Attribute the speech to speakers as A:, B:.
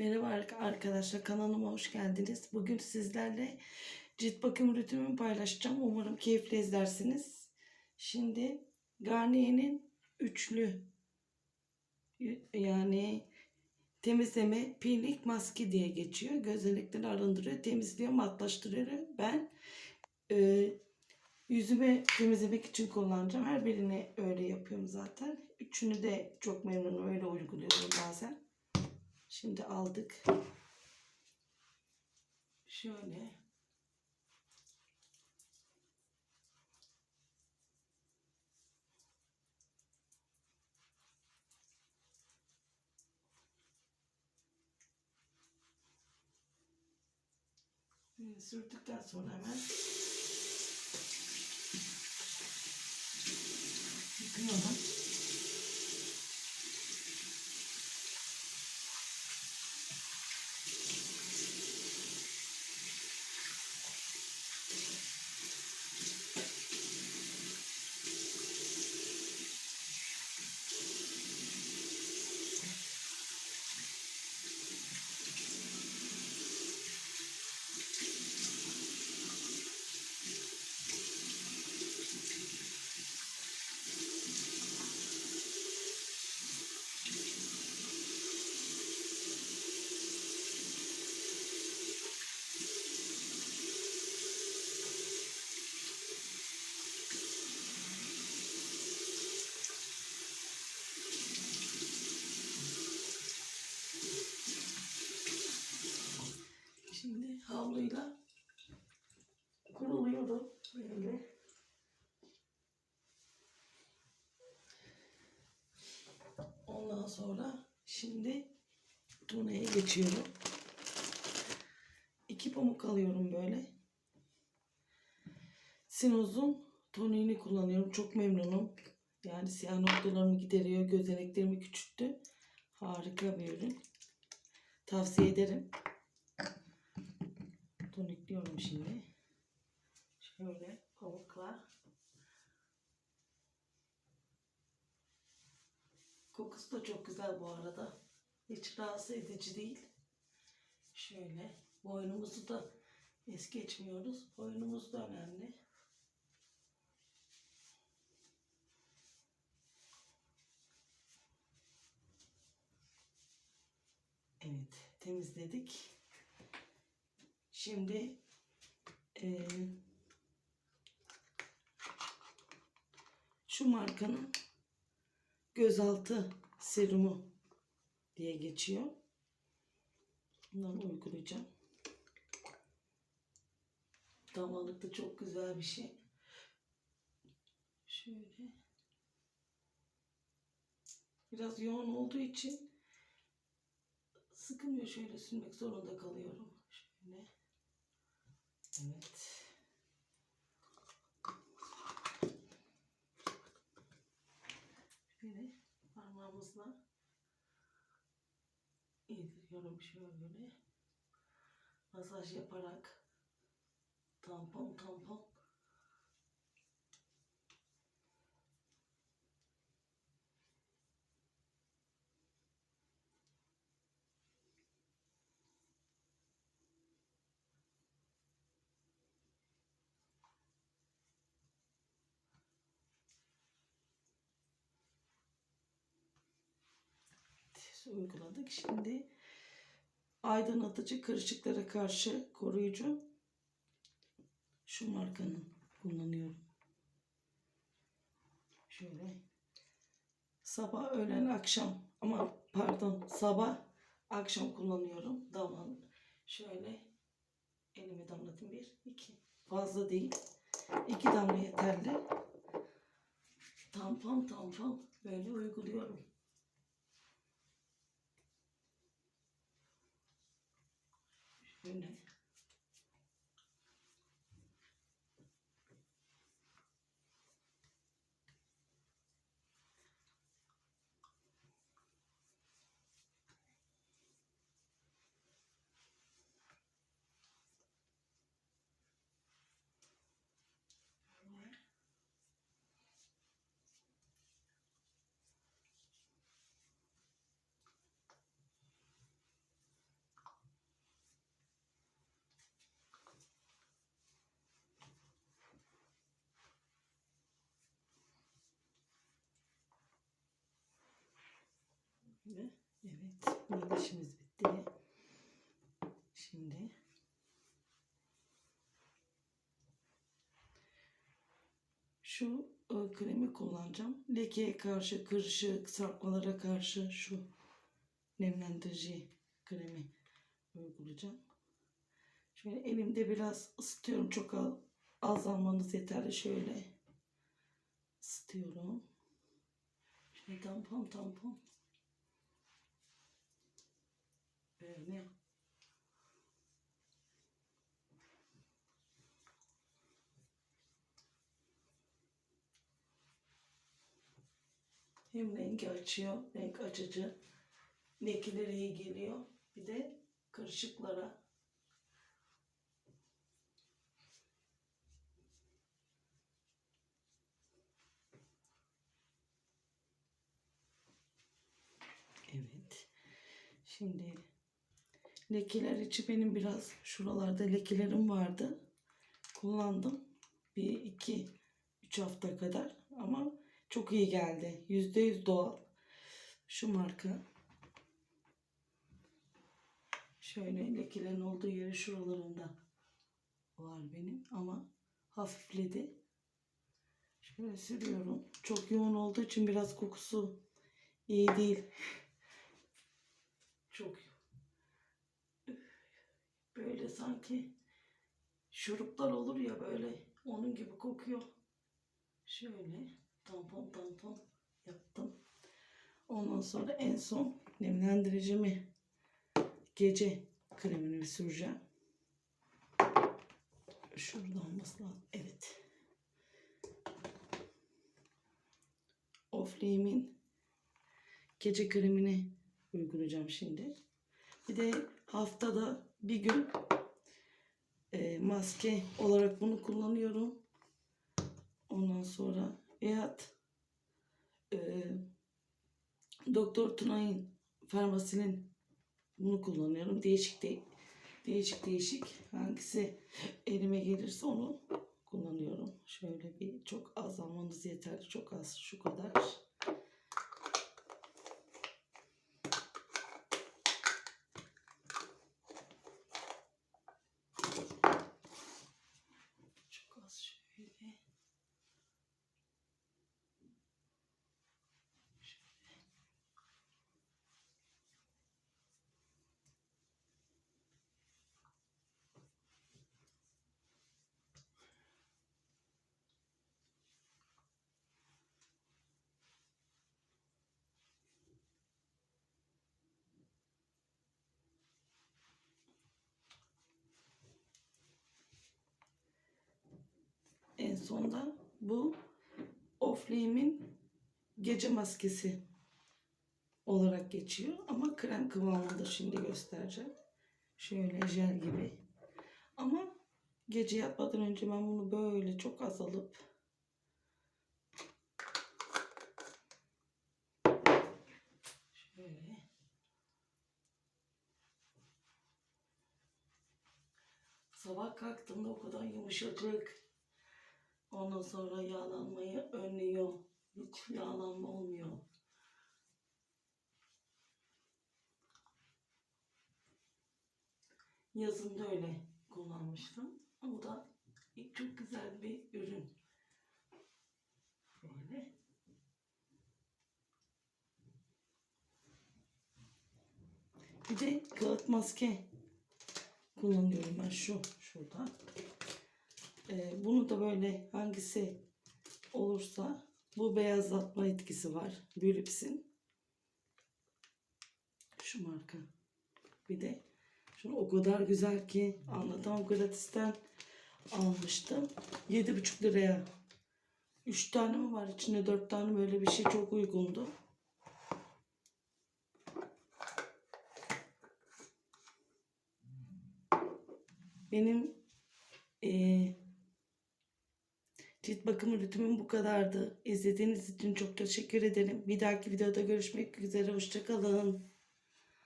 A: Merhaba ark- arkadaşlar kanalıma hoş geldiniz. Bugün sizlerle cilt bakım rutinimi paylaşacağım. Umarım keyifle izlersiniz. Şimdi Garnier'in üçlü yani temizleme peeling maski diye geçiyor. Gözenekleri arındırıyor, temizliyor, matlaştırıyor. Ben e, yüzüme temizlemek için kullanacağım. Her birini öyle yapıyorum zaten. Üçünü de çok memnunum. Öyle uyguluyorum bazen. Şimdi aldık. Şöyle. Böyle Sürdükten sonra hemen yıkıyorum. Şimdi havluyla kuruluyorum böyle. Ondan sonra şimdi turneye geçiyorum. İki pamuk alıyorum böyle. Sinoz'un toniğini kullanıyorum. Çok memnunum. Yani siyah noktalarımı gideriyor. Gözeneklerimi küçülttü. Harika bir ürün. Tavsiye ederim. Tonikliyorum şimdi. Şöyle pamukla. Kokusu da çok güzel bu arada. Hiç rahatsız edici değil. Şöyle boynumuzu da es geçmiyoruz. Boynumuz da önemli. Evet temizledik. Şimdi eee, şu markanın gözaltı serumu diye geçiyor. Bundan uygulayacağım. Damalıkta çok güzel bir şey. Şöyle. Biraz yoğun olduğu için sıkılmıyor. Şöyle sürmek zorunda kalıyorum. Şöyle. Evet. Şöyle parmağımızla yediriyorum şöyle. Masaj yaparak tampon tampon uyguladık. Şimdi aydınlatıcı kırışıklara karşı koruyucu şu markanın kullanıyorum. Şöyle sabah öğlen akşam ama pardon sabah akşam kullanıyorum. Damla şöyle elime damlatayım bir iki fazla değil iki damla yeterli. Tampon tampon böyle uyguluyorum. Şöyle. Evet, işimiz bitti. Şimdi şu e, kremi kullanacağım. Lekeye karşı, kırışık, sarkmalara karşı şu nemlendirici kremi uygulayacağım. Şöyle elimde biraz ısıtıyorum. Çok az, az almanız yeterli. Şöyle ısıtıyorum. Şöyle tampon tampon. Böyle. Hem rengi açıyor, renk açıcı. Lekilere iyi geliyor. Bir de kırışıklara. Evet. Şimdi lekeler içi benim biraz şuralarda lekelerim vardı. Kullandım. Bir, iki, üç hafta kadar. Ama çok iyi geldi. Yüzde yüz doğal. Şu marka. Şöyle lekelerin olduğu yeri şuralarında var benim ama hafifledi. Şöyle sürüyorum. Çok yoğun olduğu için biraz kokusu iyi değil. Çok böyle sanki şuruplar olur ya böyle onun gibi kokuyor. Şöyle tampon tampon yaptım. Ondan sonra en son nemlendiricimi gece kremini süreceğim. Şurada olması. Evet. Oflame'in gece kremini uygulayacağım şimdi. Bir de haftada bir gün e, maske olarak bunu kullanıyorum. Ondan sonra veyahut e, Doktor Tunay'ın farmasinin bunu kullanıyorum. Değişik de, değişik değişik hangisi elime gelirse onu kullanıyorum. Şöyle bir çok az almanız yeterli. Çok az şu kadar. Çok az şöyle. Sonda bu Oflame'in gece maskesi olarak geçiyor. Ama krem kıvamında şimdi göstereceğim. Şöyle jel gibi. Ama gece yatmadan önce ben bunu böyle çok az alıp şöyle sabah kalktığımda o kadar yumuşacık Ondan sonra yağlanmayı önlüyor. Hiç yağlanma olmuyor. Yazın da öyle kullanmıştım. O da çok güzel bir ürün. Böyle. Bir de kağıt maske kullanıyorum ben şu şurada. Ee, bunu da böyle hangisi olursa bu beyazlatma etkisi var. Bülips'in. Şu marka. Bir de şunu o kadar güzel ki anlatamam gratisten almıştım. 7,5 liraya. 3 tane mi var içinde 4 tane böyle bir şey çok uygundu. Benim eee Cilt bakım rutinum bu kadardı. İzlediğiniz için çok teşekkür ederim. Bir dahaki videoda görüşmek üzere. Hoşçakalın.